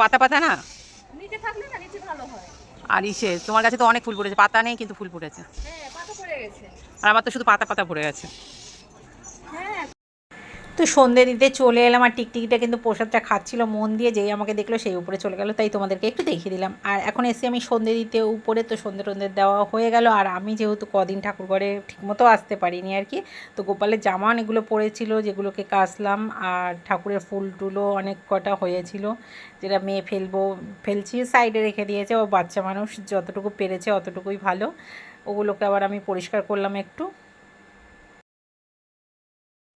পাতা পাতা না? নিচে থাকলে না নিচে ভালো হয়। আর ইসে তোমার কাছে তো অনেক ফুল ফুটেছে পাতা নেই কিন্তু ফুল ফুটেছে। হ্যাঁ পাতা পড়ে গেছে। আর আমার তো শুধু পাতা পাতা পড়ে গেছে। তো সন্ধে দিতে চলে এলাম আর টিকটিকিটা কিন্তু প্রসাদটা খাচ্ছিল, মন দিয়ে যেই আমাকে দেখল সেই উপরে চলে গেল, তাই তোমাদেরকে একটু দেখিয়ে দিলাম। আর এখন এসে আমি সন্ধে দিতে উপরে, তো সন্ধে টন্ধে দেওয়া হয়ে গেল, আর আমি যেহেতু কদিন ঠাকুর ঘরে ঠিকমতো আসতে পারিনি আর কি, তো গোপালের জামা অনেকগুলো পড়েছিল, যেগুলোকে কাচলাম, আর ঠাকুরের ফুল টুলও অনেক কটা হয়েছিল, যেটা মেয়ে ফেলব, ফেলছি সাইডে রেখে দিয়েছে, ও বাচ্চা মানুষ, যতটুকু পেরেছে অতটুকুই ভালো, ওগুলোকে আবার আমি পরিষ্কার করলাম একটু।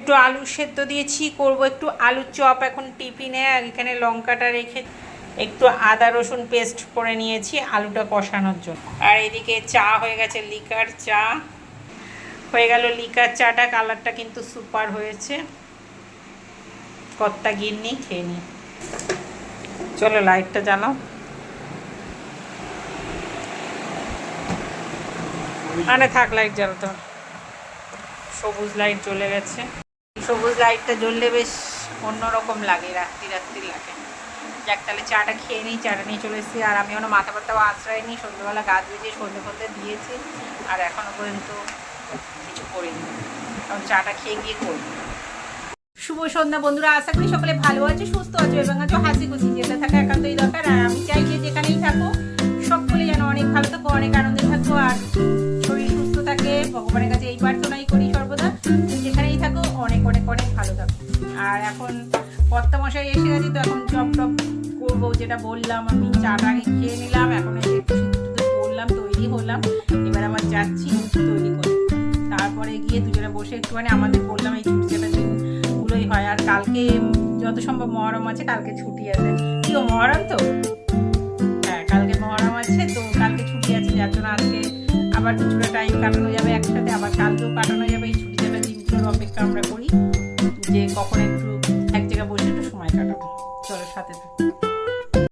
একটু আলু সেদ্ধ দিয়েছি, করব একটু আলুর চপ এখন টিফিনে এখানে লঙ্কাটা রেখে একটু আদা রসুন পেস্ট করে নিয়েছি, আলুটা কষানোর জন্য। আর এদিকে চা হয়ে গেছে, লিকার চা। হয়ে গেল লিকার চাটা, কালারটা কিন্তু সুপার হয়েছে। কত্তা গিন্নি, খেয়ে নি চলো লাইটটা জ্বালাও। আরে থাক, লাইট জ্বালাতে। সবুজ লাইট জ্বলে গেছে। সবুজ লাইটটা জ্বললে বেশ অন্যরকম লাগে, রাত্রি রাত্রি লাগে। যাক, তাহলে চাটা খেয়ে নিই, চাটা নিয়ে চলে এসেছি। আর আমি এখনও মাথা পাতাও আশ্রয় নিই, সন্ধ্যেবেলা গা ধুয়েছি সন্ধ্যে ফন্দে দিয়েছি। আর এখনও পর্যন্ত কিছু করিনি। কারণ চাটা খেয়ে গিয়ে করব। শুভ সন্ধ্যা বন্ধুরা, আশা করি সকলে ভালো আছে, সুস্থ আছে, এবং আছো, হাসি খুশি। আর এখন কর্তামশাই এসে গেছি, তো এখন জব টপ করব, যেটা বললাম, আমি চাটা খেয়ে নিলাম, এখন এসে একটু করলাম, তৈরি হলাম, এবার আবার যাচ্ছি তৈরি করে। তারপরে গিয়ে দুজনে বসে একটুখানি আমাদের বললাম, এই ছুটি দিনগুলোই হয়, আর কালকে যত সম্ভব মহরম আছে, কালকে ছুটি আছে। কি মহরম তো? হ্যাঁ কালকে মহরম আছে, তো কালকে ছুটি আছে, যার জন্য আজকে আবার কিছুটা টাইম কাটানো যাবে একসাথে, আবার কালকেও কাটানো যাবে, এই ছুটি যাবে দিনগুলোর অপেক্ষা আমরা করি। যে কখন একটু এক জায়গায় বসে একটু সময় কাটাবো চলো সাথে থাকো।